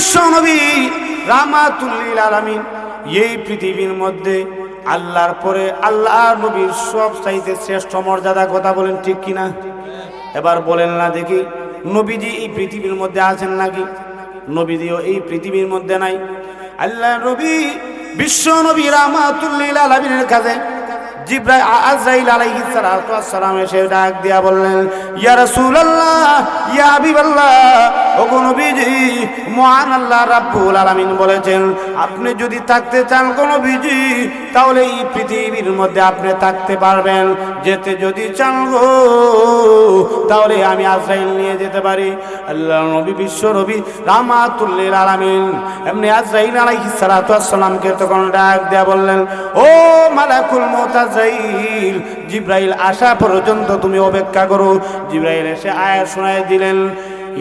বিশ্ব নবী রামাতুল্লিল আলামিন। এই পৃথিবীর মধ্যে আল্লাহর পরে আল্লাহ নবীর সব চাইতে শ্রেষ্ঠ মর্যাদা কথা বলেন ঠিক কিনা? এবার বলেন না দেখি, নবীজি এই পৃথিবীর মধ্যে আছেন নাকি? নবীজিও এই পৃথিবীর মধ্যে নাই। আল্লাহ নবী বিশ্ব নবী রামাতুল্লিল আলামিনের কাছে জিব্রাইল আজরাইল আলাইহিস সালাতু ওয়াস সালাম এসে ডাক দিয়া বললেন, ইয়া রাসূলুল্লাহ, ইয়া হাবিবাল্লাহ, ওগো নবীজি, মহান আল্লাহ রাব্বুল আলামিন বলেছেন, আপনি যদি থাকতে চান কোন নবীজি, তাহলে এই পৃথিবীর মধ্যে আপনি থাকতে পারবেন। যেতে যদি চান গো, তাহলে আমি আজরাইল নিয়ে যেতে পারি। আল্লাহ নবী, বিশ্ব নবী রামাতুল্লিল আলামিন, এমনি আজরাইল আলাইহিস সালাতু ওয়াস সালামকে তখন ডাক দিয়া বললেন, ও মালাকুল মউত আজরাইল জিব্রাইল আসা পর্যন্ত তুমি অপেক্ষা করো। জিব্রাইল এসে আয়াত শোনায় দিলেন,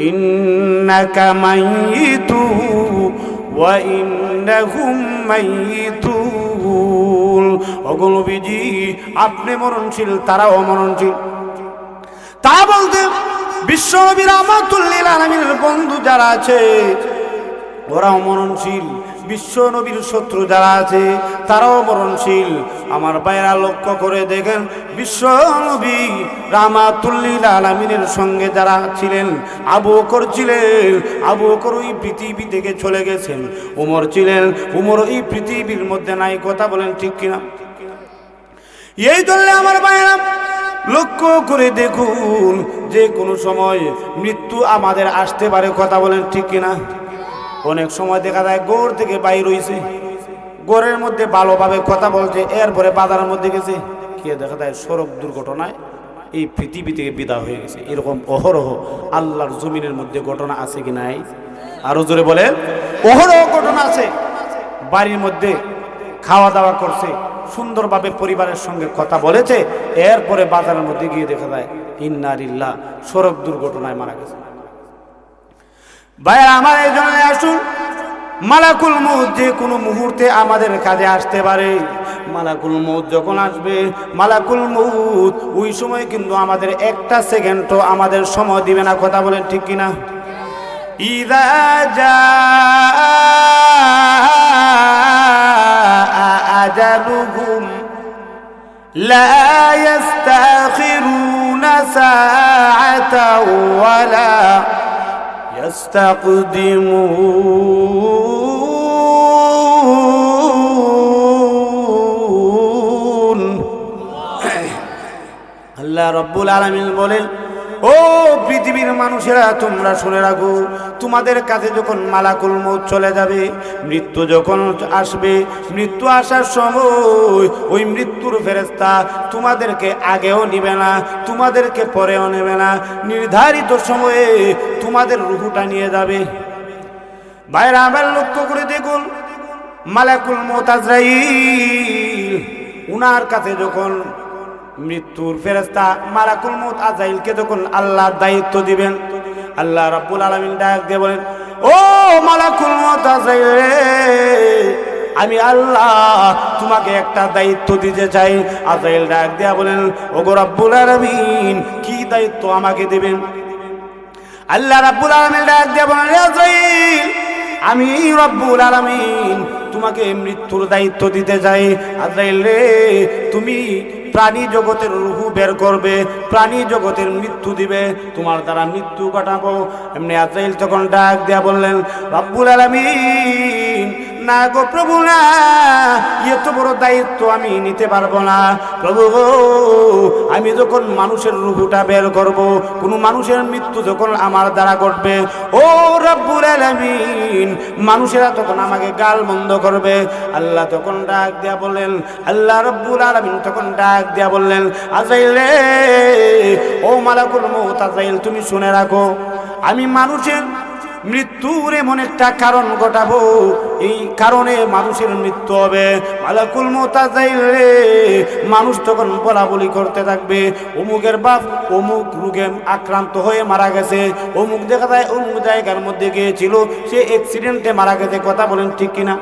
ইন্নাকা মাইতু ওয়া ইন্নাহুম মাইতুন। ওগো নবীজি, আপনি মরণশীল, তারাও মরণশীল। তা বলতে বিশ্বনবী রহমাতুল্লিল আলমীর বন্ধু যারা আছে, ওরাও মরণশীল। বিশ্ব নবীর শত্রু যারা আছে, তারাও মরণশীল। আমার বাইরা লক্ষ্য করে দেখেন, বিশ্ব নবী রামাতুল্লিল আলমিনের সঙ্গে যারা ছিলেন, আবু বকর ছিলেন, আবু বকর ওই পৃথিবী থেকে চলে গেছেন। উমর ছিলেন, উমর এই পৃথিবীর মধ্যে নাই, কথা বলেন ঠিক কিনা? এই ধরলে আমার বাইরা লক্ষ্য করে দেখুন যে কোনো সময় মৃত্যু আমাদের আসতে পারে, কথা বলেন ঠিক কিনা? অনেক সময় দেখা যায় গোড় থেকে বাইর হইছে। গোড়ের মধ্যে ভালোভাবে কথা বলছে, এরপরে বাজারের মধ্যে গেছে। কে দেখা যায় সড়ক দুর্ঘটনায় এই পৃথিবী থেকে বিদা হয়ে গেছে। এরকম অহরহ আল্লাহর জমিনের মধ্যে ঘটনা আছে কি নাই? আরও জোরে বলে অহরহ ঘটনা আছে। বাড়ির মধ্যে খাওয়া দাওয়া করছে, সুন্দরভাবে পরিবারের সঙ্গে কথা বলেছে, এরপরে বাজারের মধ্যে গিয়ে দেখা যায় ইন্নারিল্লাহ সড়ক দুর্ঘটনায় মারা গেছে। ভাইয়ার আমার এই জন্য আসুন। মালাকুল মৌত যে কোনো মুহূর্তে আমাদের কাজে আসতে পারে। মালাকুল মহুদ যখন আসবে, মালাকুল মৌত ওই সময় কিন্তু আমাদের একটা সেকেন্ডও আমাদের সময় দিবে না। কথা বলেন ঠিক কিনা? ইদা যা আজালুহুম লা ইস্তাখিরুনা সাআতা يستقدمون আল্লাহ রব্বুল আলমিন বলেন ও পৃথিবীর মানুষেরা, তোমরা শুনে রাখো, তোমাদের কাছে যখন মালাকুল মৌত চলে যাবে, মৃত্যু যখন আসবে, মৃত্যু আসার সময় ওই মৃত্যুর ফেরেস্তা তোমাদেরকে আগেও নিবে না, তোমাদেরকে পরেও নেবে না। নির্ধারিত সময়ে তোমাদের রুহুটা নিয়ে যাবে। বাইরে আবার লক্ষ্য করে দেখুন, মালাকুল মোতাজরাইল উনার কাছে যখন মৃত্যুর ফেরেস্তা মালাকুল মত আজাইলকে যখন আল্লাহর দায়িত্ব দিবেন, আল্লাহ রাব্বুল আলামিন ডাক দিয়ে বলেন, ও মালাকুল মত আজাইল, আমি আল্লাহ তোমাকে একটা দায়িত্ব দিতে চাই। আজাইল ডাক দিয়া বলেন ও গো রাব্বুল আলামিন, কি দায়িত্ব আমাকে দিবেন? আল্লাহ রাব্বুল আলামিন ডাক দিয়া বলেন আজাইল, আমি রব্বুল আলামিন তোমাকে মৃত্যুর দায়িত্ব দিতে চাই। আজাইল, রে, তুমি প্রাণী জগতের রুহু বের করবে, প্রাণী জগতের মৃত্যু দিবে, তোমার দ্বারা মৃত্যু ঘটাবো। এমনি আজাইল তখন ডাক দেয়া বললেন, রাব্বুল আলামিন না গো প্রভু না, এত বড় দায়িত্ব আমি নিতে পারব না। প্রভু আমি যখন মানুষের রুহুটা বের করব, কোনো মানুষের মৃত্যু যখন আমার দ্বারা ঘটবে, ও রব্বুল আলামিন, মানুষেরা তখন আমাকে গাল বন্ধ করবে। আল্লাহ তখন ডাক দিয়া বললেন, আল্লাহ রব্বুল আলামিন তখন ডাক দিয়া বললেন, আজাইল, ও মালাকুল মৌত আজাইল, তুমি শুনে রাখো, আমি মানুষের মৃত্যুর এমন একটা কারণ ঘটাবো। এই কারণে মানুষের মৃত্যু হবে। মালাকুল মোতাজাইল মানুষ তখন বলা বলি করতে থাকবে। অমুকের বাপ অমুক রোগে আক্রান্ত হয়ে মারা গেছে। অমুক দেখা যায় অমুক জায়গার মধ্যে গিয়েছিল। সে অ্যাক্সিডেন্টে মারা গেছে। কথা বলেন ঠিক কিনা?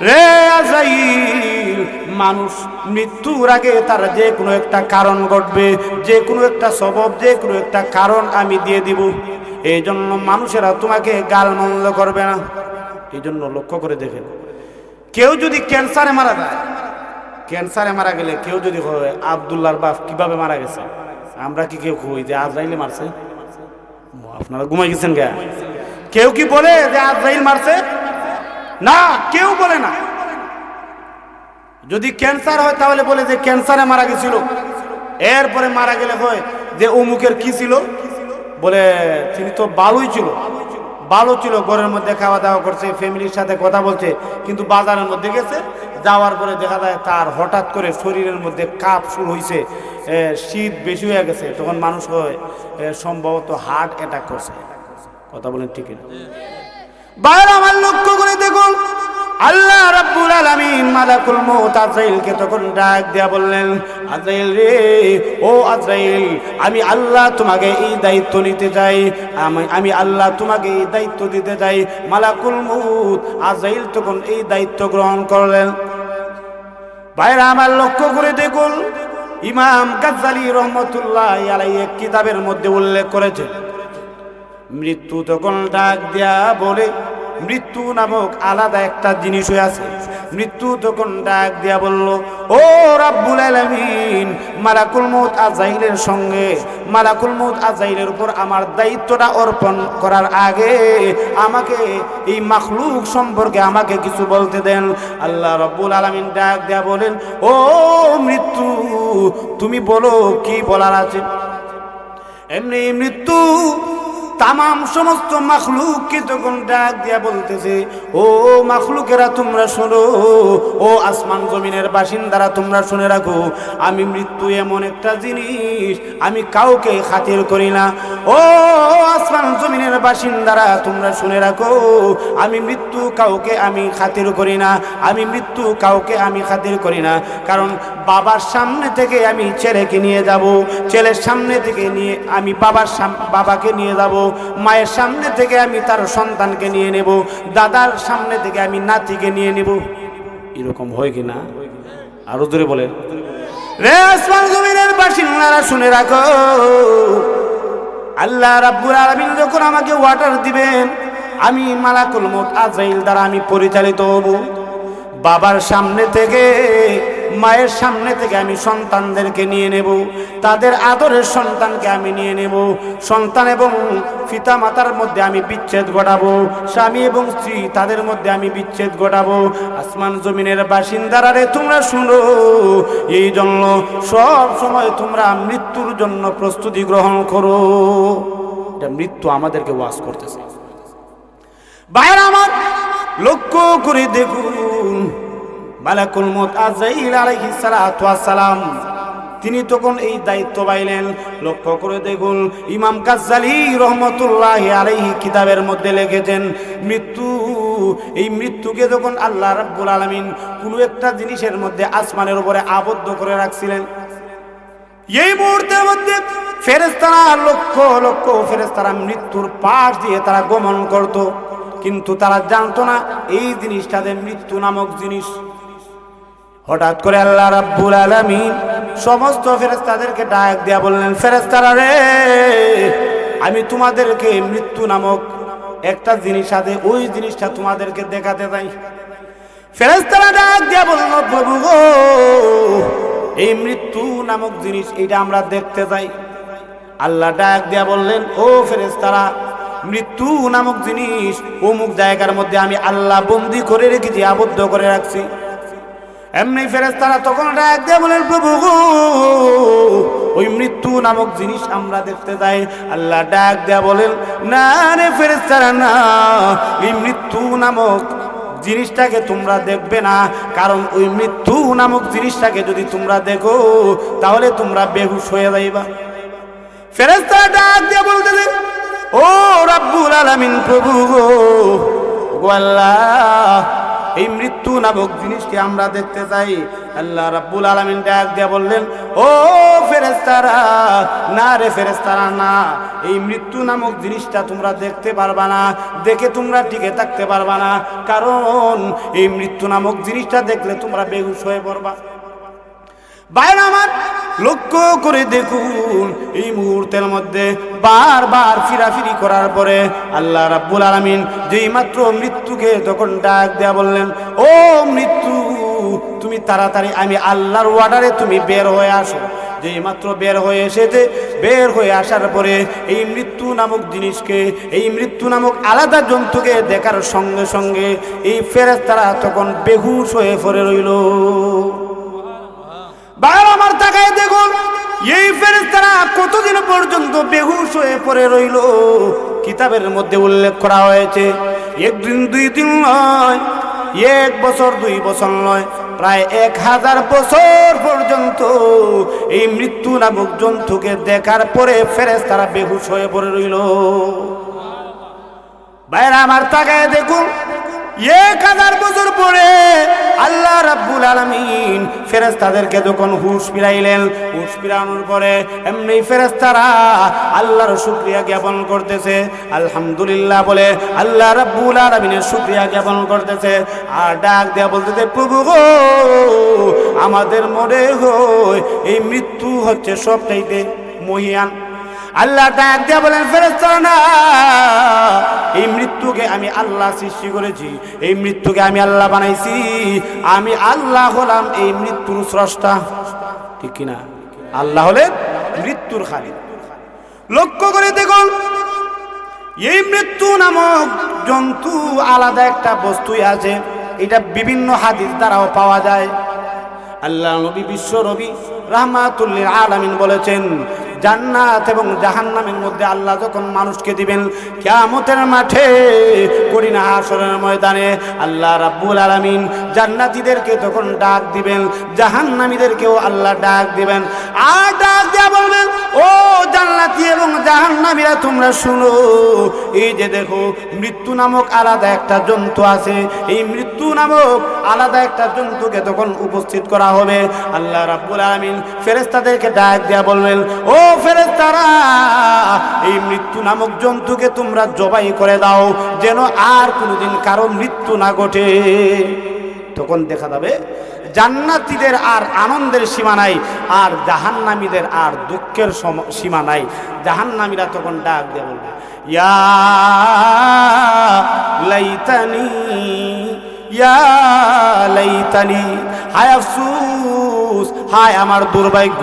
রে আজাইল, মানুষ মৃত্যুর আগে তার যে কোনো একটা কারণ ঘটবে। যে কোনো একটা স্বভাব, যে কোনো একটা কারণ আমি দিয়ে দিব। এই জন্য মানুষেরা তোমাকে গাল মন্দ করবে না। এই জন্য লক্ষ্য করে দেখেন। কেউ যদি ক্যান্সারে মারা যায়, ক্যান্সারে মারা গেলে কেউ যদি আবদুল্লার বাপ কীভাবে মারা গেছে? আমরা কি কেউ কই যে আজরাইলে মারছে? আপনারা ঘুমাই গেছেন গা। কেউ কি বলে যে আজরাইল মারছে? না, কেউ বলে না। যদি ক্যান্সার হয়, তাহলে বলে যে ক্যান্সারে মারা গেছিল। এরপরে মারা গেলে হয় যে অমুকের কি ছিল? বলে তিনি তো ভালোই ছিল। ভালো ছিল, ঘরের মধ্যে খাওয়া দাওয়া করছে, ফ্যামিলির সাথে কথা বলছে, কিন্তু বাজারের মধ্যে গেছে। যাওয়ার পরে দেখা যায় তার হঠাৎ করে শরীরের মধ্যে কাপ শুরু হয়েছে শীত বেশি হয়ে গেছে। তখন মানুষ সম্ভবত হার্ট অ্যাটাক করছে। কথা বলেন ঠিক বাইরে আমার লক্ষ্য করে দেখুন আল্লাহ রাব্বুল আলামিন মালাকুল মউত আজরাইলকে তখন ডাক দিয়া বললেন, আজরাইল রে, ও আজরাইল, আমি আল্লাহ তোমাকে এই দায়িত্ব নিতে চাই। আমি আমি আল্লাহ তোমাকে এই দায়িত্ব দিতে চাই। মালাকুল মউত আজরাইল তখন এই দায়িত্ব গ্রহণ করলেন। বাইরে আমার লক্ষ্য করে দেখুন, ইমাম গাজ্জালি রহমতুল্লাহ আলাই এক কিতাবের মধ্যে উল্লেখ করেছে মৃত্যু তখন ডাক দেয়া বলে মৃত্যু নামক আলাদা একটা জিনিস হয়ে আছে। মৃত্যু তখন ডাক দিয়া বলল, ও রাব্বুল আলামিন, মালাকুল মউত আজাইলের সঙ্গে, মালাকুল মউত আজাইলের উপর আমার দায়িত্বটা অর্পণ করার আগে আমাকে এই মাখলুক সম্পর্কে আমাকে কিছু বলতে দেন। আল্লাহ রব্বুল আলামিন ডাক দেয়া বলেন, ও মৃত্যু, তুমি বলো কি বলার আছে? এমনি মৃত্যু তামাম সমস্ত মাখলুককে তখন ডাক দিয়া বলতেছে, ও মাখলুকেরা, তোমরা শোনো, ও আসমান জমিনের বাসিন্দারা, তোমরা শুনে রাখো, আমি মৃত্যু এমন একটা জিনিস, আমি কাউকে খাতির করি না। ও আসমান জমিনের বাসিন্দারা, তোমরা শুনে রাখো, আমি মৃত্যু কাউকে আমি খাতির করি না, আমি মৃত্যু কাউকে আমি খাতির করি না, কারণ বাবার সামনে থেকে আমি ছেলেকে নিয়ে যাব, ছেলের সামনে থেকে নিয়ে আমি বাবার বাবাকে নিয়ে যাব মায়ের সামনে থেকে আমি তার সন্তানকে নিয়ে নেব, দাদার সামনে থেকে আমি নাতিকে নিয়ে নেব। এরকম হয় কি না? আরও জোরে বলেন। বাসিন্দারা শুনে রাখো। আল্লাহ রাব্বুল আলামিন যখন আমাকে ওয়াটার দিবেন, আমি মালাকুল মত আজরাইল দ্বারা আমি পরিচালিত হব। বাবার সামনে থেকে মায়ের সামনে থেকে আমি সন্তানদেরকে নিয়ে নেব, তাদের আদরের সন্তানকে আমি নিয়ে নেব, সন্তান এবং পিতা মাতার মধ্যে আমি বিচ্ছেদ ঘটাবো, স্বামী এবং স্ত্রী তাদের মধ্যে আমি বিচ্ছেদ ঘটাবো। আসমান জমিনের বাসিন্দারা রে, তোমরা শুনো, এই জন্য সব সময় তোমরা মৃত্যুর জন্য প্রস্তুতি গ্রহণ করো। এটা মৃত্যু আমাদেরকে ওয়াজ করতেছে। বাইরে আমার, লক্ষ্য করে দেখুন মালাকুল মত আজাইল ওয়াস সালাম তিনি তখন এই দায়িত্ব পাইলেন। লক্ষ্য করে দেখুন, ইমাম গাজ্জালি রহমতুল্লাহ আলাইহি কিতাবের মধ্যে লিখেছেন, মৃত্যু, এই মৃত্যুকে যখন আল্লাহ রাব্বুল আলামিন কোনো একটা জিনিসের মধ্যে আসমানের উপরে আবদ্ধ করে রাখছিলেন, এই মুহূর্তের মধ্যে ফেরেস্তারা লক্ষ লক্ষ ফেরেস্তারা মৃত্যুর পাশ দিয়ে তারা গমন করত। কিন্তু তারা জানতো না, এই জিনিসটাতে মৃত্যু নামক জিনিস। হঠাৎ করে আল্লাহ রাব্বুল আলামিন সমস্ত ফেরেস্তাদেরকে ডাক দিয়া বললেন ফেরেস্তারা রে, আমি তোমাদেরকে মৃত্যু নামক একটা জিনিস আছে, ওই জিনিসটা তোমাদেরকে দেখাতে চাই। ফেরেস্তারা ডাক দিয়া বলল, প্রভু গো, এই মৃত্যু নামক জিনিস এটা আমরা দেখতে চাই। আল্লাহ ডাক দিয়া বললেন, ও ফেরেস্তারা মৃত্যু নামক জিনিস অমুক জায়গার মধ্যে আমি আল্লাহ বন্দি করে রেখেছি, আবদ্ধ করে রাখছি। এমনি ফেরেস্তারা তখন ডাক দিয়ে বলেন, প্রভু ওই মৃত্যু নামক জিনিস আমরা দেখতে যাই। আল্লাহ ডাক দেয়া বলেন, না রে ফেরেস্তারা না, এই মৃত্যু নামক জিনিসটাকে তোমরা দেখবে না। কারণ ওই মৃত্যু নামক জিনিসটাকে যদি তোমরা দেখো, তাহলে তোমরা বেহুশ হয়ে যাইবা। ফেরেস্তারা ডাক দিয়ে বলতেছে ও রাব্বুল আলামিন প্রভু গো আল্লাহ এই মৃত্যু নামক জিনিসটি আমরা দেখতে চাই। আল্লাহ রাব্বুল আলামিন ডাক দিয়ে বললেন, ও ফেরেস্তারা না রে ফেরেস্তারা না। এই মৃত্যু নামক জিনিসটা তোমরা দেখতে পারবা না, দেখে তোমরা টিকে থাকতে পারবা না। কারণ এই মৃত্যু নামক জিনিসটা দেখলে তোমরা বেহুশ হয়ে পড়বা। বাইরে আমার, লক্ষ্য করে দেখুন, এই মুহূর্তের মধ্যে বারবার ফিরাফিরি করার পরে আল্লাহ রাব্বুল আলামিন যেই মাত্র মৃত্যুকে তখন ডাক দেয়া বললেন, ও মৃত্যু, তুমি তাড়াতাড়ি, আমি আল্লাহর ওয়ার্ডারে তুমি বের হয়ে আসো। যেই মাত্র বের হয়ে এসেছে, বের হয়ে আসার পরে এই মৃত্যু নামক জিনিসকে, এই মৃত্যু নামক আলাদা জন্তুকে দেখার সঙ্গে সঙ্গে এই ফেরেস্তারা তখন বেহুশ হয়ে পড়ে রইল। বাইরে আমার তাকায় দেখুন, এই ফেরেস্তারা কতদিন পর্যন্ত বেহুশ হয়ে পড়ে রইল? কিতাবের মধ্যে উল্লেখ করা হয়েছে, একদিন, দুই দিন নয়, এক বছর, দুই বছর নয়, প্রায় এক হাজার বছর পর্যন্ত এই মৃত্যু নামক জন্তুকে দেখার পরে ফেরেস্তারা বেহুশ হয়ে পড়ে রইল। বাইরে আমার তাকায় দেখুন এক হাজার বছর পরে আল্লাহ রাব্বুল আলামিন ফেরেশতাদেরকে যখন হুশ ফিরাইলেন, হুশ ফিরানোর পরে এমনি ফেরেশতারা আল্লাহর শুকরিয়া জ্ঞাপন করতেছে। আলহামদুলিল্লাহ বলে আল্লাহ রাব্বুল আলামিনের শুকরিয়া জ্ঞাপন করতেছে। আর ডাক দেয়া বলতেছে, প্রভু গো, আমাদের মনে হয় এই মৃত্যু হচ্ছে সবটাইতে মহিয়ান আল্লাহ ডাক বলেন ফেরেস্তারা না এই মৃত্যুকে আমি আল্লাহ সৃষ্টি করেছি, এই মৃত্যুকে আমি আল্লাহ বানাইছি, আমি আল্লাহ হলাম এই মৃত্যুর স্রষ্টা। ঠিক কিনা? আল্লাহ হলেন মৃত্যুর খালি লক্ষ্য করে দেখুন, এই মৃত্যু নামক জন্তু আলাদা একটা বস্তুই আছে, এটা বিভিন্ন হাদিস দ্বারাও পাওয়া যায়। আল্লাহ নবী, বিশ্ব নবী, রাহমাতুল্লিল আলামিন বলেছেন জান্নাত এবং জাহান্নামের মধ্যে আল্লাহ যখন মানুষকে দিবেন, কিয়ামতের মাঠে, করিনা হাসরের ময়দানে আল্লাহ রাব্বুল আলামিন জান্নাতীদেরকে তখন ডাক দিবেন, জাহান্নামীদেরকেও আল্লাহ ডাক দিবেন। আর ডাক দেওয়া বলবেন, ও জান্নাতি এবং জাহান্নামীরা, তোমরা শুনো, এই যে দেখো, মৃত্যু নামক আলাদা একটা জন্তু আছে। এই মৃত্যু নামক আলাদা একটা জন্তুকে তখন উপস্থিত করা হবে। আল্লাহ রাব্বুল আলামিন ফেরেস্তাদেরকে ডাক দেয়া বলবেন, ও ফেরেশতারা, এই মৃত্যু নামক জন্তুকে তোমরা জবাই করে দাও, যেন আর কোনোদিন কারও মৃত্যু না ঘটে। তখন দেখা যাবে, জান্নাতীদের আর আনন্দের সীমা নাই, আর জাহান্নামীদের আর দুঃখের সীমা নাই। জাহান্নামীরা তখন ডাক দিয়ে বলবে লাইতানি, ইয়া লাইতানি হায় আফসুস হায় আমার দুর্ভাগ্য।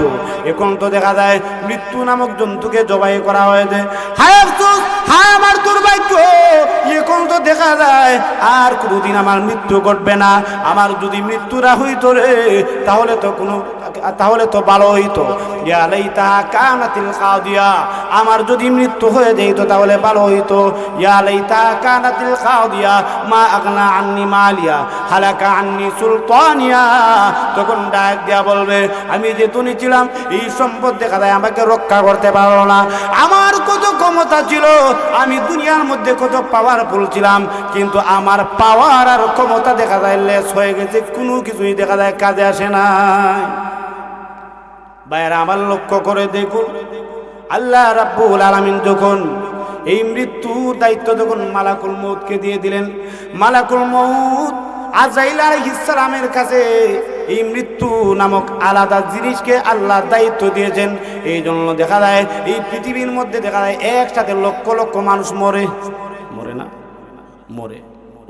এখন তো দেখা যায় মৃত্যু নামক জন্তুকে জবাই করা হয়েছে। হায় আফসুস, হায় আমার দুর্ভাগ্য। এখন তো দেখা যায় আর কোনোদিন আমার মৃত্যু ঘটবে না। আমার যদি মৃত্যুরা হইতো রে, তাহলে তো কোনো তাহলে তো ভালো হইতো ইয়া লাইতা কানাতিল কাদিয়া। আমার যদি মৃত্যু হয়ে যাইতো তাহলে ভালো হইতো। ইয়া লাইতা কানাতিল কাদিয়া, মা আগনা আন্নি মালিয়া, হালাকা আন্নি সুলতানিয়া। তখন ডাক দিয়া বলবে, আমি যে তুনি ছিলাম এই সম্পদ দেখা যায় আমাকে রক্ষা করতে পারল না। আমার কত ক্ষমতা ছিল, আমি দুনিয়ার মধ্যে কত পাওয়ারফুল ছিলাম, কিন্তু আমার পাওয়ার আর ক্ষমতা দেখা যায় লেস হয়ে গেছে, কোনো কিছুই দেখা যায় কাজে আসে না বাইরে আমার লক্ষ্য করে দেখুন। আল্লাহ রাব্বুল আলামিন যখন এই মৃত্যুর দায়িত্ব যখন মালাকুল মৌতকে দিয়ে দিলেন, মালাকুল মৌত আজাইল আলাইহিসসালামের কাছে এই মৃত্যু নামক আলাদা জিনিসকে আল্লাহ দায়িত্ব দিয়েছেন। এই জন্য দেখা যায়, এই পৃথিবীর মধ্যে দেখা যায়, একসাথে লক্ষ লক্ষ মানুষ মরে। মরে না? মরে।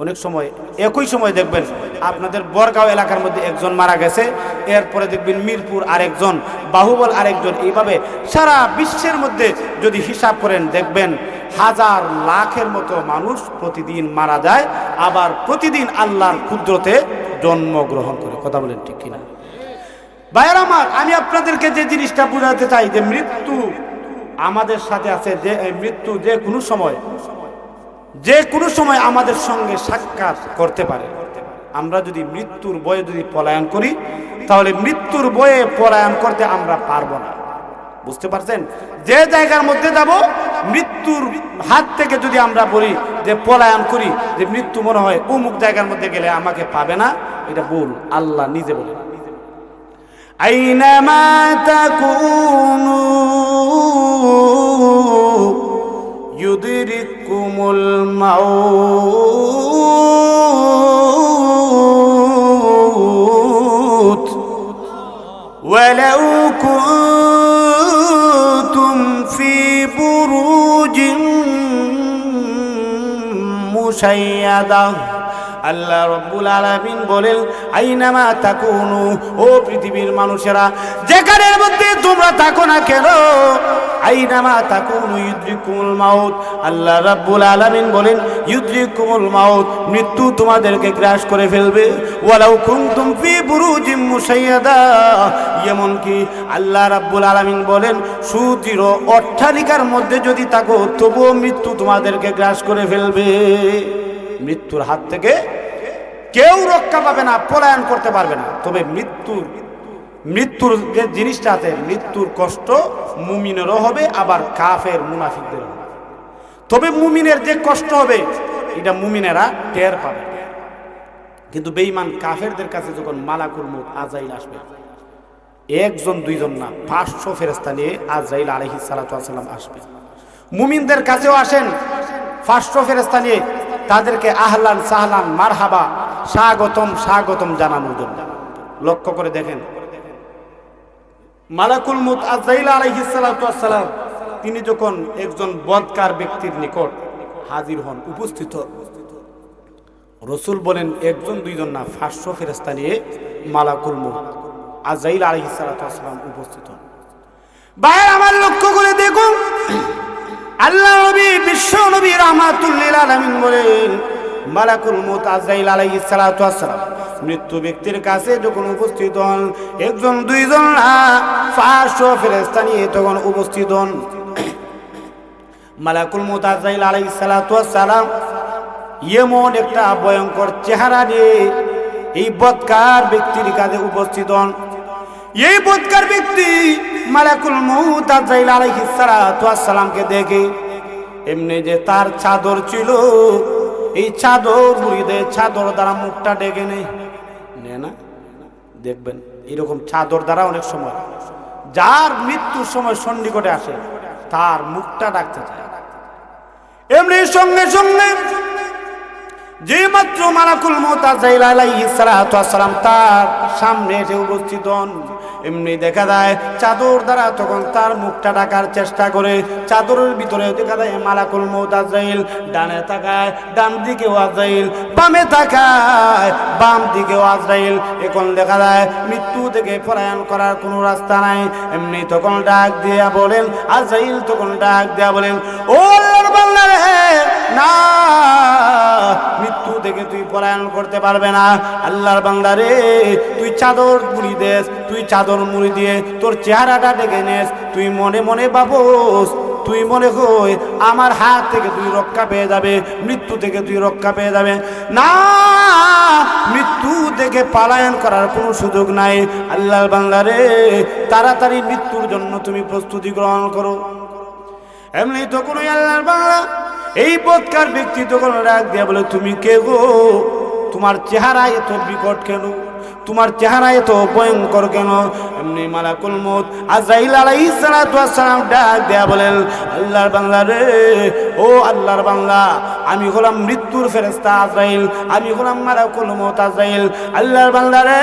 অনেক সময়, একই সময় দেখবেন আপনাদের বরগাঁও এলাকার মধ্যে একজন মারা গেছে, এরপরে দেখবেন মিরপুর আরেকজন, বাহুবল আরেকজন, এইভাবে সারা বিশ্বের মধ্যে যদি হিসাব করেন দেখবেন হাজার লাখের মতো মানুষ প্রতিদিন মারা যায়, আবার প্রতিদিন আল্লাহর ক্ষুদ্রতে জন্মগ্রহণ করে। কথা বলেন ঠিক কিনা? ভাইয়ের আমার, আমি আপনাদেরকে যে জিনিসটা বোঝাতে চাই, যে মৃত্যু আমাদের সাথে আছে, যে মৃত্যু যে কোনো সময় যে কোনো সময় আমাদের সঙ্গে সাক্ষাৎ করতে পারে। আমরা যদি মৃত্যুর বয়ে যদি পলায়ন করি, তাহলে মৃত্যুর বয়ে পলায়ন করতে আমরা পারব না। বুঝতে পারছেন? যে জায়গার মধ্যে যাব, মৃত্যুর হাত থেকে যদি আমরা বলি যে পলায়ন করি, যে মৃত্যু মনে হয় অমুক জায়গার মধ্যে গেলে আমাকে পাবে না, এটা ভুল। আল্লাহ নিজে বলে আইনামা তাকুনু يدرككم الموت ولو كنتم في بروج মুসাইয়াদা আল্লাহ রব্বুল আলামিন বলেন আইনামা তাকুনু ও পৃথিবীর মানুষেরা যেখানের মধ্যে তোমরা থাকো না কেন? আইনামা তাকুনু ইউদ্রিকুমুল মাউত। আল্লাহ রাব্বুল আলামিন বলেন, ইউদ্রিকুমুল মাউত, মৃত্যু তোমাদেরকে গ্রাস করে ফেলবে। ওয়ালাউ কুনতুম ফি বুরুজিম মুসাইয়াদা এমন কি আল্লাহ রাব্বুল আলামিন বলেন, সুদৃঢ় অট্টালিকার মধ্যে যদি থাকো, তবুও মৃত্যু তোমাদেরকে গ্রাস করে ফেলবে। মৃত্যুর হাত থেকে কেউ রক্ষা পাবে না, পলায়ন করতে পারবে না। তবে মৃত্যুর মৃত্যুর যে জিনিসটা আছে, মৃত্যুর কষ্ট মুমিনেরও হবে, আবার কাফের মুনাফিকদের হবে। তবে মুমিনের যে কষ্ট হবে, এটা মুমিনেরা টের পাবে। কিন্তু বেঈমান কাফেরদের কাছে যখন মালাকুল মুত আজাইল আসবে, একজন, দুইজন না, পাঁচশো ফেরেস্তা নিয়ে আজরাইল আলহি সালাতাম আসবে। মুমিনদের কাছেও আসেন, পাঁচশো ফেরেস্তা নিয়ে তাদেরকে আহলান সাহলান মারহাবা, স্বাগতম স্বাগতম জানানোর জন্য। লক্ষ্য করে দেখেন মালাকুল মুত আজরাইল আলহি সালাতাম তিনি যখন একজন বদকার ব্যক্তির নিকট হাজির হন, উপস্থিত, রসুল বলেন, একজন, দুইজন না, পাঁচশো ফেরেস্তা নিয়ে মালাকুল মুত আজাইল আলহি সালাতাম উপস্থিত হন। বাইরে আমার লক্ষ্য করে দেখুন, আল্লাহ নবী, বিশ্ব নবী রহমাতুল্লিল আলমিন বলেন মালাকুল মুত সালাতাম মৃত্যু ব্যক্তির কাছে যখন উপস্থিত হন, একজন, দুইজন না, পাঁচশো ফেরেস্তা নিয়ে তখন উপস্থিত হন। মালাকুল মুত আজাইল আলহি সালাতাম এমন একটা ভয়ঙ্কর চেহারা নিয়ে এই বৎকার ব্যক্তির কাছে উপস্থিত হন। এই বৎকার ব্যক্তি মালাকুল মৌত আজাইল আলাইহিস সালাতু দেখে, এমনি যে তার চাদর ছিল এই চাদর মুড়িদে চাদর দ্বারা মুখটা ডেকে নেই। নে না দেখবেন এরকম চাদর দ্বারা অনেক সময় যার মৃত্যুর সময় সন্নিকটে আসে, তার মুখটা ডাকতে চায়। এমনি সঙ্গে সঙ্গে যে মাত্র মালাকুল মোতাজাইল তার সামনে এসে উপস্থিত হন। এমনি দেখা যায় চাদর দ্বারা তখন তার মুখটা ঢাকার চেষ্টা করে, চাদরের ভিতরে দেখা যায় মালাকুল মোতাজাইল ডানে তাকায়, ডান দিকেও আজরাইল বামে তাকায়, বাম দিকেও আজরাইল এখন দেখা যায় মৃত্যু থেকে পলায়ন করার কোনো রাস্তা নাই। এমনি তখন ডাক দিয়া বলেন আজরাইল তখন ডাক দিয়া বলেন, ও না থেকে তুই পলায়ন করতে পারবে না। আল্লাহর বান্দারে তুই চাদর মুড়ি দেস, তুই চাদর মুড়ি দিয়ে তোর চেহারাটা ডেকে নেস। তুই মনে মনে বাবস তুই মনে কই আমার হাত থেকে তুই রক্ষা পেয়ে যাবে, মৃত্যু থেকে তুই রক্ষা পেয়ে যাবে। না, মৃত্যু থেকে পালায়ন করার কোনো সুযোগ নাই। আল্লাহর বান্দারে তাড়াতাড়ি মৃত্যুর জন্য তুমি প্রস্তুতি গ্রহণ করো। এমনি তো কোনো আল্লাহর বাংলা এই বৎকার ব্যক্তি তখন রাগ দিয়া বলে, তুমি কে গো? তোমার চেহারা এত বিকট কেন? তোমার চেহারা এত ভয়ঙ্কর কেন? এমনি মালাকুল মত আজাইল আলাইহিস সালাতু ওয়াসসালাম ডাক দেয়া বলেন, আল্লাহর বাংলা রে, ও আল্লাহর বাংলা আমি হলাম মৃত্যুর ফেরেস্তা আজরাইল, আমি হলাম মালাকুল মত আজরাইল। আল্লাহর বাংলা রে,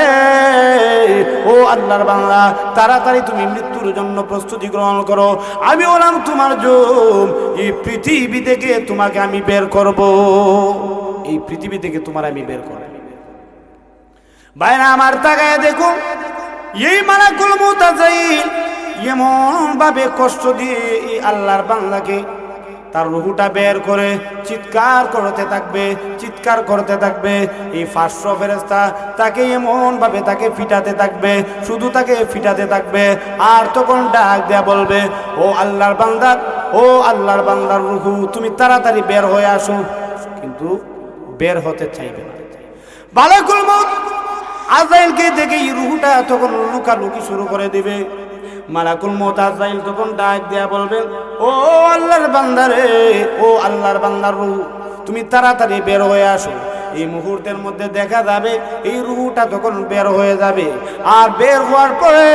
ও আল্লাহর বাংলা তাড়াতাড়ি তুমি মৃত্যুর জন্য প্রস্তুতি গ্রহণ করো। আমি হলাম তোমার জম, এই পৃথিবী থেকে তোমাকে আমি বের করব। এই পৃথিবী থেকে তোমার আমি বের করব। বাইরে আমার তাকায় দেখো, এই মালাকুল মুতাজাইল এমন ভাবে কষ্ট দিয়ে এই আল্লাহর বাংলাকে তার রুহুটা বের করে চিৎকার করতে থাকবে, চিৎকার করতে থাকবে। এই পাঁচশো ফেরেস্তা তাকে এমন ভাবে তাকে ফিটাতে থাকবে, শুধু তাকে ফিটাতে থাকবে, আর তখন ডাক দেয়া বলবে, ও আল্লাহর বান্দার ও আল্লাহর বান্দার রুহু, তুমি তাড়াতাড়ি বের হয়ে আসো। কিন্তু বের হতে চাইবে না। বালাকুল মত আজরাইলকে দেখে এই রুহুটা তখন লুকালুকি শুরু করে দিবে। মালাকুল মত আজাইল তখন ডাক দেয়া বলবেন ও আল্লাহর বান্দারে ও আল্লাহর বান্দার রুহু তুমি তাড়াতাড়ি বের হয়ে আসো। এই মুহূর্তের মধ্যে দেখা যাবে এই রুহুটা তখন বের হয়ে যাবে। আর বের হওয়ার পরে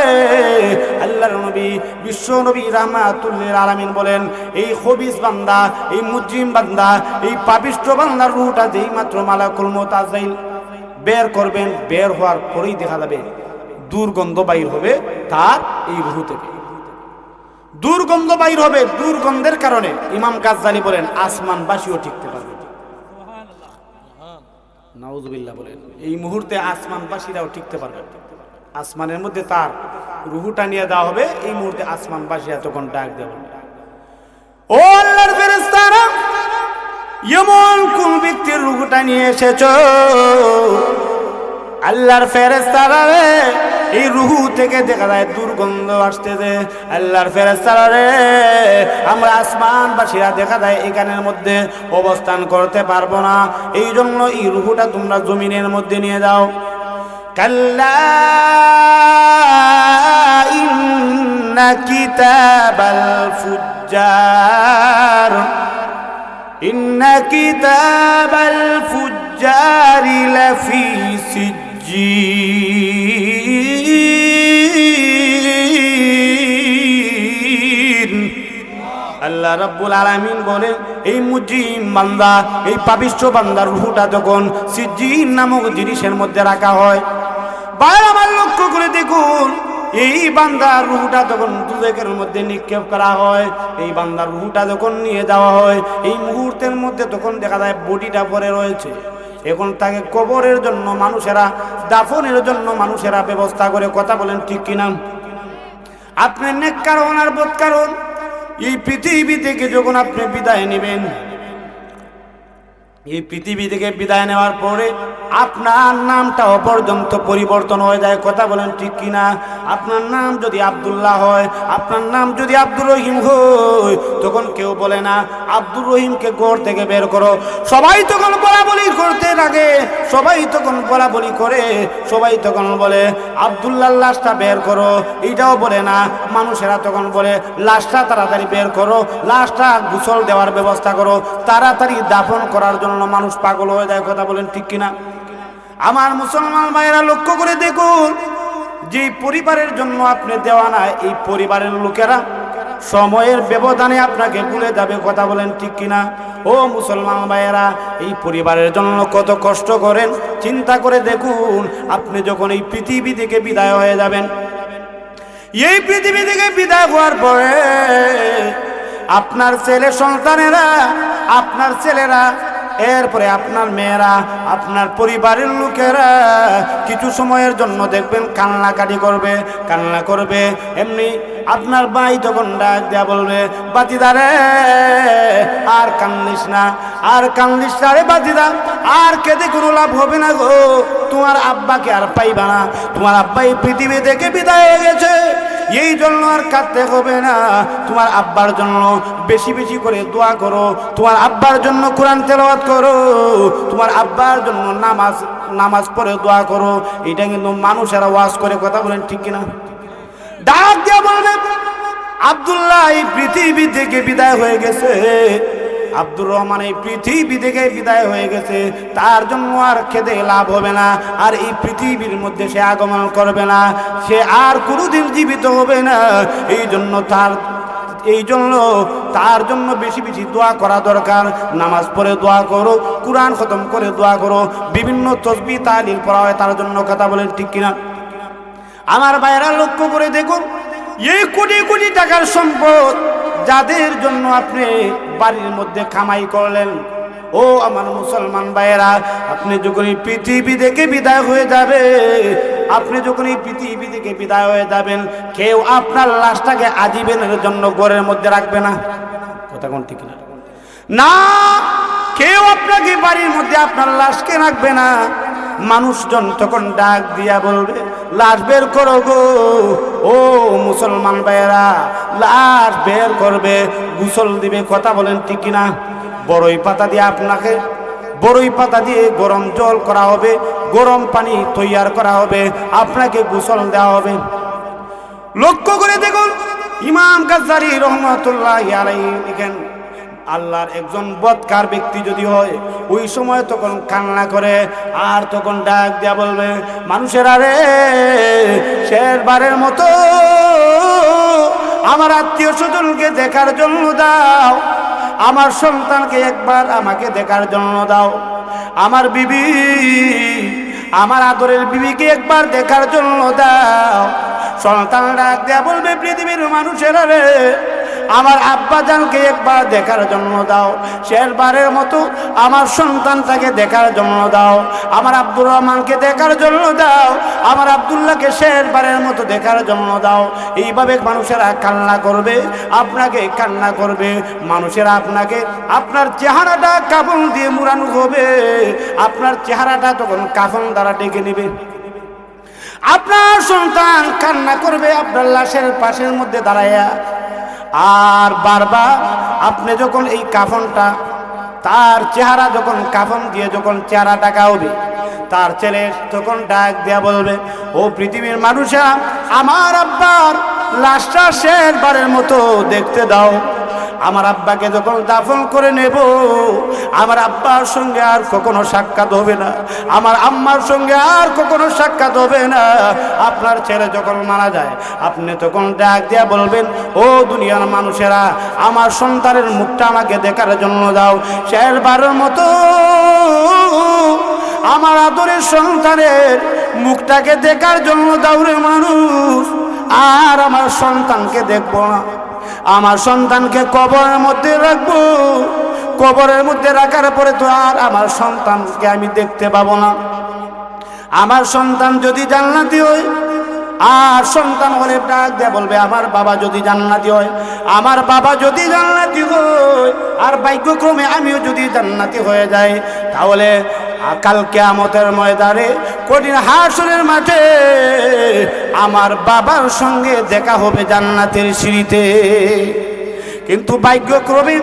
আল্লাহর নবী, বিশ্ব নবী রাহমাতুল্লিল আলামিন বলেন, এই হবিস বান্দা, এই মুজিম বান্দা, এই পাপিষ্ট বান্দার রুহুটা যেই মাত্র মালাকুল মত আজরাইল বের করবেন, বের হওয়ার পরেই দেখা যাবে দুর্গন্ধ বাইর হবে তার এই রুহু থেকে। দুর্গন্ধ বাইর হবে দুর্গন্ধের কারণে ইমাম গাজ্জালি বলেন, আসমানবাসীও টিকতে পারবে। নাউজুবিল্লাহ বলেন, এই মুহূর্তে আসমানবাসীরাও টিকতে পারবে। আসমানের মধ্যে তার রুহুটা নিয়ে দেওয়া হবে, এই মুহূর্তে আসমানবাসী তখন ডাক দেওয়া ও আল্লাহর ফেরেশতারা! এমন কোন ব্যক্তির রুহুটা নিয়ে এসেছ? আল্লাহর ফেরেশতারা রে, এই রুহু থেকে দেখা যায় দুর্গন্ধ আসতেছে। আল্লাহর ফেরেশতারা রে, আমরা আসমান আসমানবাসীরা দেখা যায় এখানের মধ্যে অবস্থান করতে পারব না। এই জন্য এই রুহুটা তোমরা জমিনের মধ্যে নিয়ে যাও। কাল্লা ইন্না কিতাবাল ফুজ্জার। إن كتاب الفجار لفي سجين আল্লাহ রাব্বুল আলামিন বলেন এই মুজিম বান্দা এই পাবিষ্ঠ বান্দার রুহুটা যখন সিজিন নামক জিনিসের মধ্যে রাখা হয় বাইরে আমার লক্ষ্য করে দেখুন এই বান্দার রুহুটা যখন দুজকের মধ্যে নিক্ষেপ করা হয়, এই বান্দার রুহুটা যখন নিয়ে যাওয়া হয়, এই মুহূর্তের মধ্যে তখন দেখা যায় বডিটা পরে রয়েছে। এখন তাকে কবরের জন্য মানুষেরা, দাফনের জন্য মানুষেরা ব্যবস্থা করে কথা বলেন ঠিক কিনা? আপনি নেক কারণ আর বোধ কারণ। এই পৃথিবী থেকে যখন আপনি বিদায় নেবেন এই পৃথিবী থেকে বিদায় নেওয়ার পরে আপনার নামটাও পর্যন্ত পরিবর্তন হয়ে যায়, কথা বলেন ঠিক কিনা? আপনার নাম যদি আব্দুল্লাহ হয়, আপনার নাম যদি আব্দুর রহিম হয়, তখন কেউ বলে না, আব্দুর রহিমকে গোর থেকে বের করো। সবাই তখন বলা বলি করতে লাগে, সবাই তখন বলা বলি করে, সবাই তখন বলে আব্দুল্লাহ লাশটা বের করো। এইটাও বলে না, মানুষেরা তখন বলে, লাশটা তাড়াতাড়ি বের করো, লাশটা গোসল দেওয়ার ব্যবস্থা করো। তাড়াতাড়ি দাফন করার জন্য মানুষ পাগল হয়ে যায়, কথা বলেন ঠিক কিনা? আমার মুসলমান ভাইয়েরা, লক্ষ্য করে দেখুন, যে পরিবারের জন্য আপনি দেওয়া না এই পরিবারের লোকেরা সময়ের ব্যবধানে আপনাকে ভুলে যাবে, কথা বলেন ঠিক কিনা? ও মুসলমান ভাইয়েরা, এই পরিবারের জন্য কত কষ্ট করেন, চিন্তা করে দেখুন, আপনি যখন এই পৃথিবী থেকে বিদায় হয়ে যাবেন, এই পৃথিবী থেকে বিদায় হওয়ার পরে আপনার ছেলে সন্তানেরা, আপনার ছেলেরা এরপরে আপনার মেয়েরা, আপনার পরিবারের লোকেরা কিছু সময়ের জন্য দেখবেন কান্নাকাটি করবে, কান্না করবে। এমনি আপনার ভাই তখন ডাক দেয়া বলবে বাতিদারে আর কান্দিস না, আর কান্দিস না রে বাতিদা আর কেঁদে কোনো লাভ হবে না গো। তোমার আব্বাকে আর পাইবা না, তোমার আব্বাই পৃথিবী থেকে বিদায় হয়ে গেছে। এই জন্য আর কাঁদতে হবে না। তোমার আব্বার জন্য বেশি বেশি করে দোয়া করো। তোমার আব্বার জন্য কোরআন তেলাওয়াত করো। তোমার আব্বার জন্য নামাজ নামাজ পড়ে দোয়া করো। এটা কিন্তু মানুষেরা ওয়াজ করে কথা বলেন ঠিক কিনা? ডাক দিয়ে বলবে, আবদুল্লাহ, এই পৃথিবী থেকে বিদায় হয়ে গেছে। আব্দুর রহমান এই পৃথিবী থেকে বিদায় হয়ে গেছে। তার জন্য আর খেতে লাভ হবে না, আর এই পৃথিবীর মধ্যে সে আগমন করবে না। সে আর কোনোদিন জীবিত হবে না। এই জন্য তার, এই জন্য তার জন্য বেশি বেশি দোয়া করা দরকার। নামাজ পড়ে দোয়া করো, কোরআন খতম করে দোয়া করো, বিভিন্ন তসবি তালিল পড়া হয়, তার জন্য কথা বলেন ঠিক কিনা? আমার ভাইয়েরা লক্ষ্য করে দেখুন, এই কোটি কোটি টাকার সম্পদ যাদের জন্য আপনি বাড়ির মধ্যে কামাই করলেন, ও আমার মুসলমান ভাইয়েরা, আপনি যখন এই পৃথিবী থেকে বিদায় হয়ে যাবে, আপনি যখন এই পৃথিবী থেকে বিদায় হয়ে যাবেন, কেউ আপনার লাশটাকে আজীবনের জন্য ঘরের মধ্যে রাখবে না। কথা কোন ঠিক না? না, কেউ আপনাকে বাড়ির মধ্যে আপনার লাশকে রাখবে না। মানুষজন তখন ডাক দিয়া বলবে, লাশ বের করো গো। ও মুসলমান ভাইয়েরা, লাশ বের করবে, গুসল দিবে, কথা বলেন ঠিক কিনা? বড়ই পাতা দিয়ে আপনাকে, বড়ই পাতা দিয়ে গরম জল করা হবে, গরম পানি তৈয়ার করা হবে, আপনাকে গোসল দেওয়া হবে। লক্ষ্য করে দেখুন, ইমাম গাজ্জারি রহমতুল্লাহ আলাই লিখেন আল্লাহর একজন বৎকার ব্যক্তি যদি হয়, ওই সময় তখন কান্না করে, আর তখন ডাক দেয়া বলবে, মানুষের আরে শেষবারের মতো আমার আত্মীয় স্বজনকে দেখার জন্য দাও, আমার সন্তানকে একবার আমাকে দেখার জন্য দাও, আমার বিবি, আমার আদরের বিবিকে একবার দেখার জন্য দাও। সন্তান ডাক দেয়া বলবে, পৃথিবীর মানুষেরা রে আমার আব্বা জানকে একবার দেখার জন্য দাও। শেষবারের মতো আমার সন্তানটাকে দেখার জন্য দাও। আমার আব্দুর রহমানকে দেখার জন্য দাও। আমার আব্দুল্লাহকে শেষবারের মতো দেখার জন্য দাও। এইভাবে মানুষেরা কান্না করবে, আপনাকে কান্না করবে। মানুষেরা আপনাকে, আপনার চেহারাটা কাফন দিয়ে মুড়ানো হবে। আপনার চেহারাটা তখন কাফন দ্বারা ডেকে নেবে। আপনার সন্তান কান্না করবে আপনার লাশের পাশের মধ্যে দাঁড়াইয়া আর বারবার আপনি যখন এই কাফনটা, তার চেহারা যখন কাফন দিয়ে যখন চেহারা টাকা হবে তার ছেলে তখন ডাক দেয়া বলবে, ও পৃথিবীর মানুষেরা, আমার আব্বার লাশটা শেষবারের মতো দেখতে দাও। আমার আব্বাকে যখন দাফন করে নেব, আমার আব্বার সঙ্গে আর কখনো সাক্ষাৎ হবে না, আমার আম্মার সঙ্গে আর কখনো সাক্ষাৎ হবে না। আপনার ছেলে যখন মারা যায়, আপনি তখন ডাক দিয়া বলবেন, ও দুনিয়ার মানুষেরা, আমার সন্তানের মুখটা আমাকে দেখার জন্য দাও, শেষবারের মতো আমার আদরের সন্তানের মুখটাকে দেখার জন্য দাউরে মানুষ, আর আমার সন্তানকে দেখব না। আমার সন্তানকে কবরের মধ্যে রাখব। কবরের মধ্যে রাখার পরে তো আর আমার সন্তানকে আমি দেখতে পাবো না। আমার সন্তান যদি জান্নাতি হয় আর সন্তান হলে ডাক দিয়ে বলবে, আমার বাবা যদি জান্নাতি হয়, আমার বাবা যদি জান্নাতি হয়, আর ভাগ্যক্রমে আমিও যদি জান্নাতি হয়ে যাই, তাহলে কাল কেয়ামতের ময়দানে কঠিন হাসনের মাঠে আমার বাবার সঙ্গে দেখা হবে জান্নাতের সিঁড়িতে। কিন্তু ভাগ্যক্রমে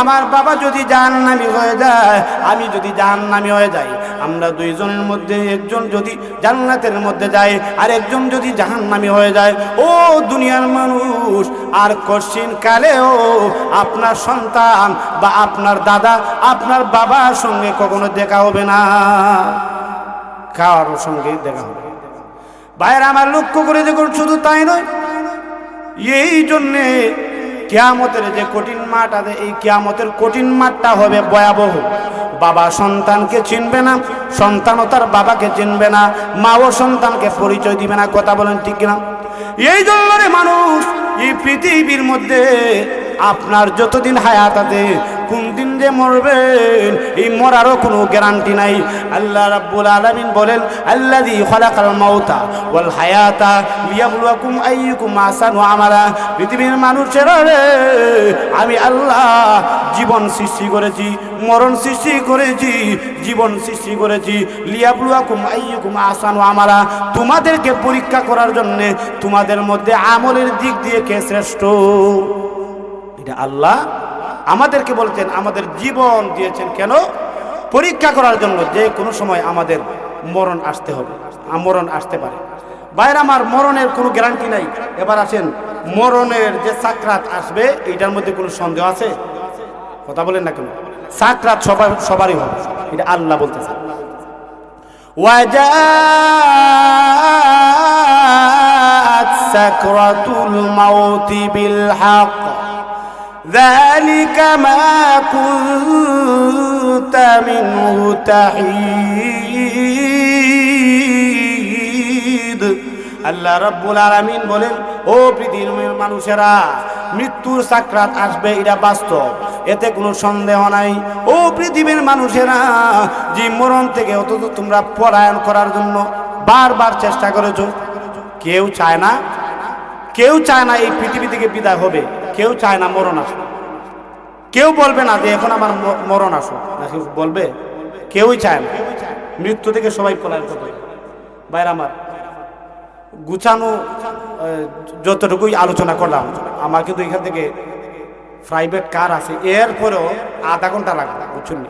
আমার বাবা যদি জাহান্নামি হয়ে যায়, আমি যদি জাহান্নামি হয়ে যাই, আমরা দুইজনের মধ্যে একজন যদি জান্নাতের মধ্যে যায় আর একজন যদি জাহান্নামি হয়ে যায়, ও দুনিয়ার মানুষ, আর কশিন কালেও আপনার সন্তান বা আপনার দাদা, আপনার বাবার সঙ্গে কখনো দেখা হবে না। কারোর সঙ্গে দেখা হবে বাইরে আমার লক্ষ্য করে দেখুন, শুধু তাই নয়, এই জন্যে কেয়ামতের যে কঠিন মাঠ আছে, এই কেয়ামতের কঠিন মাঠটা হবে ভয়াবহ। বাবা সন্তানকে চিনবে না, সন্তানও তার বাবাকে চিনবে না মা ও সন্তানকে পরিচয় দিবে না, কথা বলেন ঠিক কিনা? এই জন্য মানুষ এই পৃথিবীর মধ্যে আপনার যতদিন হায়াত আছে কোন দিন যে মরবেন, এই মরারও কোনো গ্যারান্টি নাই। আল্লাহ রাব্বুল আলামিন বলেন, আল্লাযী খালাকাল মাউতা ওয়াল হায়াতা লিয়াবলুয়াকুম আইয়ুকুম আহসানু আমালা। পৃথিবীর মানুষেরা রে, আমি আল্লাহ জীবন সৃষ্টি করেছি, মরণ সৃষ্টি করেছি, জীবন সৃষ্টি করেছি, লিয়াবলুয়াকুম আইয়ুকুম আহসানু আমালা। তোমাদেরকে পরীক্ষা করার জন্য তোমাদের মধ্যে আমলের দিক দিয়ে কে শ্রেষ্ঠ? এটা আল্লাহ আমাদেরকে বলেছেন, আমাদের জীবন দিয়েছেন কেন? পরীক্ষা করার জন্য যে কোনো সময় আমাদের মরণ আসতে হবে মরণ আসতে পারে। বাইরে আমার মরণের কোনো গ্যারান্টি নাই। এবার আসেন, মরণের যে সাকরাত আসবে, এটার মধ্যে কোনো সন্দেহ আছে? কথা বলেন না কেন? সাকরাত সবার সবারই হবে, এটা আল্লাহ বলতেছে ওয়াজাত সাকরাতুল মাউতি বিল হক। ذلك ما كنت منه تحيد আল্লাহ রব্বুল আলামিন বলেন ও পৃথিবীর মানুষেরা মৃত্যুর সাকরাত আসবে এটা বাস্তব এতে কোনো সন্দেহ নাই ও পৃথিবীর মানুষেরা যে মরণ থেকে অন্তত তোমরা পলায়ন করার জন্য বারবার চেষ্টা করেছো কেউ চায় না কেউ চায় না এই পৃথিবী থেকে বিদায় হবে কেউ চায় না মরণ আসুক। কেউ বলবে না যে এখন আমার মরণ আসো নাকি বলবে, কেউই চায় না। মৃত্যু থেকে সবাই পলায়ন করবে। বাইরে আমার, গুছানো যতটুকুই আলোচনা করলাম, আমার কিন্তু এখান থেকে প্রাইভেট কার আছে। এরপরেও আধা ঘণ্টা লাগবে, বুঝছেন?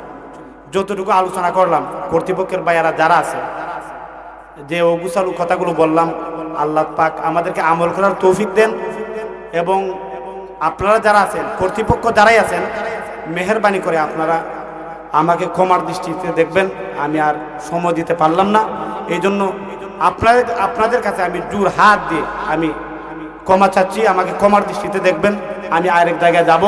যতটুকু আলোচনা করলাম, কর্তৃপক্ষের বাইরা যারা আছে, যে অগুসালু কথাগুলো বললাম, আল্লাহ পাক আমাদেরকে আমল করার তৌফিক দেন এবং আপনারা যারা আছেন, কর্তৃপক্ষ যারাই আছেন, মেহরবানি করে আপনারা আমাকে ক্ষমার দৃষ্টিতে দেখবেন, আমি আর সময় দিতে পারলাম না। এই জন্য আপনাদের আপনাদের কাছে আমি জোর হাত দিয়ে আমি ক্ষমা চাচ্ছি, আমাকে ক্ষমার দৃষ্টিতে দেখবেন, আমি আরেক জায়গায় যাব।